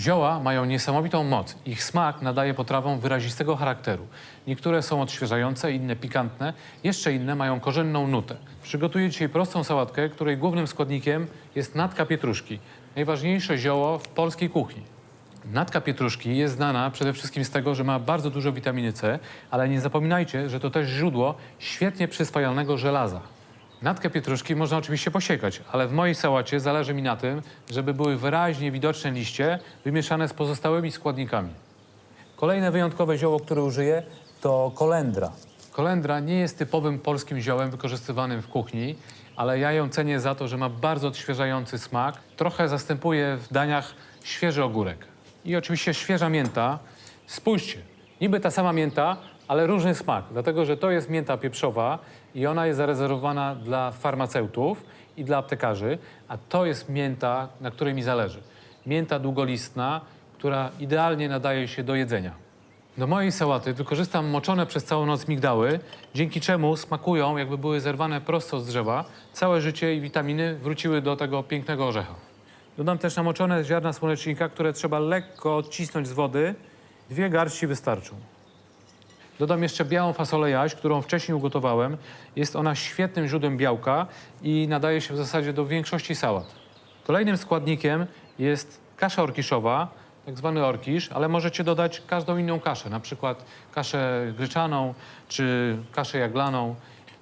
Zioła mają niesamowitą moc. Ich smak nadaje potrawom wyrazistego charakteru. Niektóre są odświeżające, inne pikantne, jeszcze inne mają korzenną nutę. Przygotuję dzisiaj prostą sałatkę, której głównym składnikiem jest natka pietruszki. Najważniejsze zioło w polskiej kuchni. Natka pietruszki jest znana przede wszystkim z tego, że ma bardzo dużo witaminy C, ale nie zapominajcie, że to też źródło świetnie przyswajalnego żelaza. Natkę pietruszki można oczywiście posiekać, ale w mojej sałacie zależy mi na tym, żeby były wyraźnie widoczne liście wymieszane z pozostałymi składnikami. Kolejne wyjątkowe zioło, które użyję, to kolendra. Kolendra nie jest typowym polskim ziołem wykorzystywanym w kuchni, ale ja ją cenię za to, że ma bardzo odświeżający smak. Trochę zastępuje w daniach świeży ogórek. I oczywiście świeża mięta. Spójrzcie, niby ta sama mięta, ale różny smak, dlatego że to jest mięta pieprzowa i ona jest zarezerwowana dla farmaceutów i dla aptekarzy, a to jest mięta, na której mi zależy. Mięta długolistna, która idealnie nadaje się do jedzenia. Do mojej sałaty wykorzystam moczone przez całą noc migdały, dzięki czemu smakują, jakby były zerwane prosto z drzewa. Całe życie i witaminy wróciły do tego pięknego orzecha. Dodam też namoczone ziarna słonecznika, które trzeba lekko odcisnąć z wody. Dwie garści wystarczą. Dodam jeszcze białą fasolę jaś, którą wcześniej ugotowałem. Jest ona świetnym źródłem białka i nadaje się w zasadzie do większości sałat. Kolejnym składnikiem jest kasza orkiszowa, tak zwany orkisz, ale możecie dodać każdą inną kaszę, na przykład kaszę gryczaną czy kaszę jaglaną.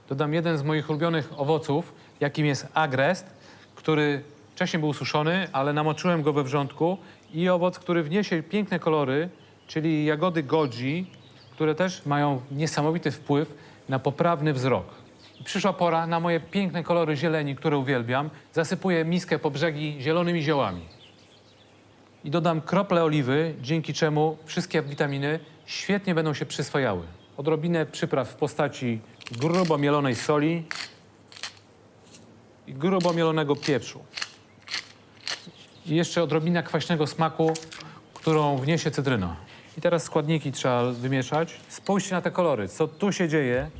Dodam jeden z moich ulubionych owoców, jakim jest agrest, który wcześniej był suszony, ale namoczyłem go we wrzątku i owoc, który wniesie piękne kolory, czyli jagody goji, które też mają niesamowity wpływ na poprawny wzrok. Przyszła pora na moje piękne kolory zieleni, które uwielbiam. Zasypuję miskę po brzegi zielonymi ziołami. I dodam krople oliwy, dzięki czemu wszystkie witaminy świetnie będą się przyswajały. Odrobinę przypraw w postaci grubo mielonej soli i grubo mielonego pieprzu. I jeszcze odrobina kwaśnego smaku, którą wniesie cytryna. I teraz składniki trzeba wymieszać. Spójrzcie na te kolory, co tu się dzieje.